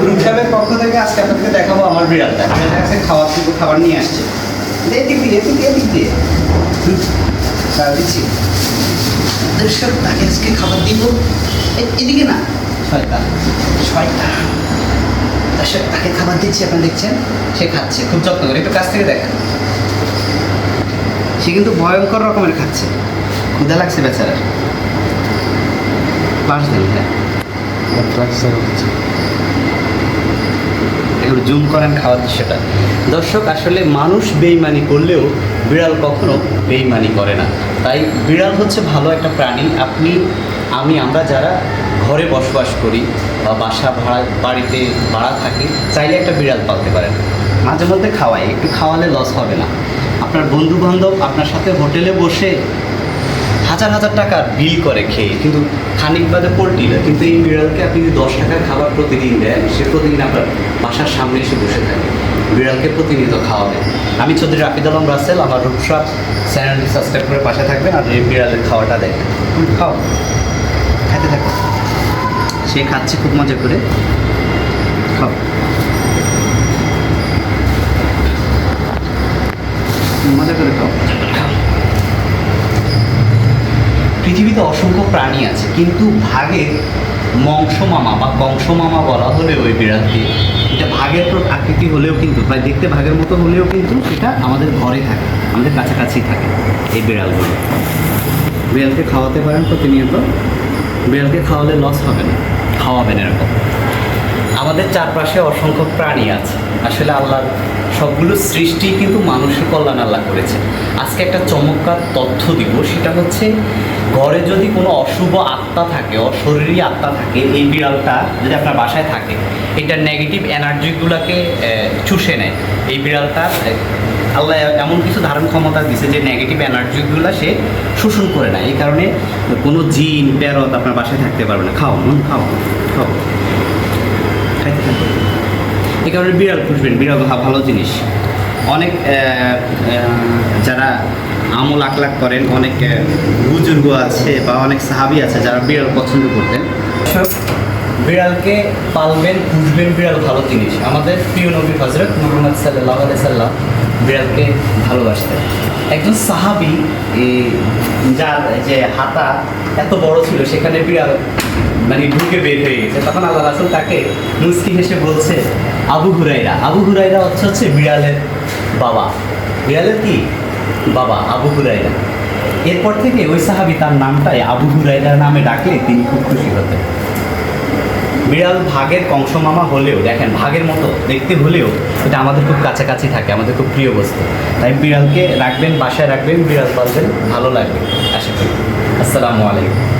Group পক্ষ থেকে আজকে আপনাদেরকে দেখাবো আমার বিড়ালটা। বিড়ালটা আজকে খাবার নিয়ে আসছে। এদিক দিয়ে এদিক দিয়ে এদিক দিয়ে। দিচ্ছি। তাকে আজকে খাবার দিব। এদিকে না। তাকে খাবার দিচ্ছি আপনারা দেখছেন? সে খাচ্ছে, খুব যত্ন করে। একটু কাছ থেকে দেখেন। সে কিন্তু ভয়ঙ্কর রকমের খাচ্ছে। ক্ষুধা লাগছে বেচারার। পাঁচ দিন হ্যাঁ। জুম করেন খাওয়ার দৃশ্যটা দর্শক, আসলে মানুষ বেইমানি করলেও বিড়াল কখনো বেইমানি করে না। তাই বিড়াল হচ্ছে ভালো একটা প্রাণী। আপনি, আমি, আমরা যারা ঘরে বসবাস করি বা বাসা ভাড়া, বাড়িতে ভাড়া থাকি, চাইলে একটা বিড়াল পালতে পারেন। মাঝে মধ্যে খাওয়াই, একটু খাওয়ালে লস হবে না। আপনার বন্ধু বান্ধব আপনার সাথে হোটেলে বসে হাজার হাজার টাকার বিল করে খেয়ে কিন্তু খানিক বাদে পোলট্রি না কিন্তু এই বিড়ালকে আপনি যদি দশ টাকার খাবার প্রতিদিন দেন সে প্রতিদিন আপনার বাসার সামনে এসে বসে থাকে। বিড়ালকে প্রতিনিয়ত খাওয়াবে। আমি চৌধুরী রাফিদ আলম রাসেল আমার রূপসা চ্যানেলটি সাবস্ক্রাইব করে পাশে থাকবেন আর এই বিড়ালের খাওয়াটা হুম, খাও। খাইতে থাকো। সে খাচ্ছে খুব মজা করে। খাও মজা করে খাও খাও পৃথিবীতে অসংখ্য প্রাণী আছে, কিন্তু ভাগের মংস মামা বা কংস মামা বলা হলেও ওই বিড়ালকে এটা ভাগের আকৃতি হলেও কিন্তু প্রায় দেখতে ভাগের মতো হলেও কিন্তু সেটা আমাদের ঘরে থাকে, আমাদের কাছাকাছি থাকে এই বিড়ালগুলো। বিড়ালকে খাওয়াতে পারেন প্রতিনিয়ত, বিড়ালকে খাওয়ালে লস হবে না, খাওয়াবেন এরকম। আমাদের চারপাশে অসংখ্য প্রাণী আছে, আসলে আল্লাহর সবগুলো সৃষ্টি কিন্তু মানুষের কল্যাণ আল্লাহ করেছে। আজকে একটা চমৎকার তথ্য দিব, সেটা হচ্ছে ঘরে যদি কোনো অশুভ আত্মা থাকে, অশরীরী আত্মা থাকে, এই বিড়ালটা যদি আপনার বাসায় থাকে, এটা নেগেটিভ এনার্জিগুলোকে চুষে নেয়। এই বিড়ালটা আল্লাহ এমন কিছু ধারণ ক্ষমতা দিছে যে নেগেটিভ এনার্জিগুলো সে শোষণ করে না এই কারণে কোনো জিন প্যারত আপনার বাসায় থাকতে পারবে না। খাও নুন খাও খাও। খাইতে থাকো। এই কারণে বিড়াল পুষবেন, বিড়াল ভালো জিনিস। অনেক যারা আমল আকলাক করেন, অনেক বুজুর্গ আছে বা অনেক সাহাবি আছে যারা বিড়াল পছন্দ করতেন। বিড়ালকে পালবেন, পুষবেন বিড়াল ভালো জিনিস। আমাদের প্রিয় নবী হজরত মোহাম্মদ সাল্লাহ সাল্লাম বিড়ালকে ভালোবাসতেন। একজন সাহাবি যার যে হাতা এত বড় ছিল, সেখানে বিড়াল মানে ঢুকে বের হয়ে গেছে। তখন আল্লাহ রাসুল তাকে মুস্কি হেসে বলছে, আবু হুরাইরা আবু হুরাইরা হচ্ছে হচ্ছে বিড়ালের বাবা। বিড়ালের কি? বাবা, আবু হুরাইরা এরপর থেকে ওই সাহাবি তার নামটাই আবু হুরাইরার নামে ডাকলে তিনি খুব খুশি হতেন। বিড়াল ভাগের কংস মামা হলেও, দেখেন ভাগের মতো দেখতে হলেও, এটা আমাদের খুব কাছাকাছি থাকে, আমাদের খুব প্রিয় বস্তু। তাই বিড়ালকে রাখবেন, বাসায় রাখবেন, বিড়াল পালবেন, ভালো লাগবে। আশা করি। আসসালামু আলাইকুম।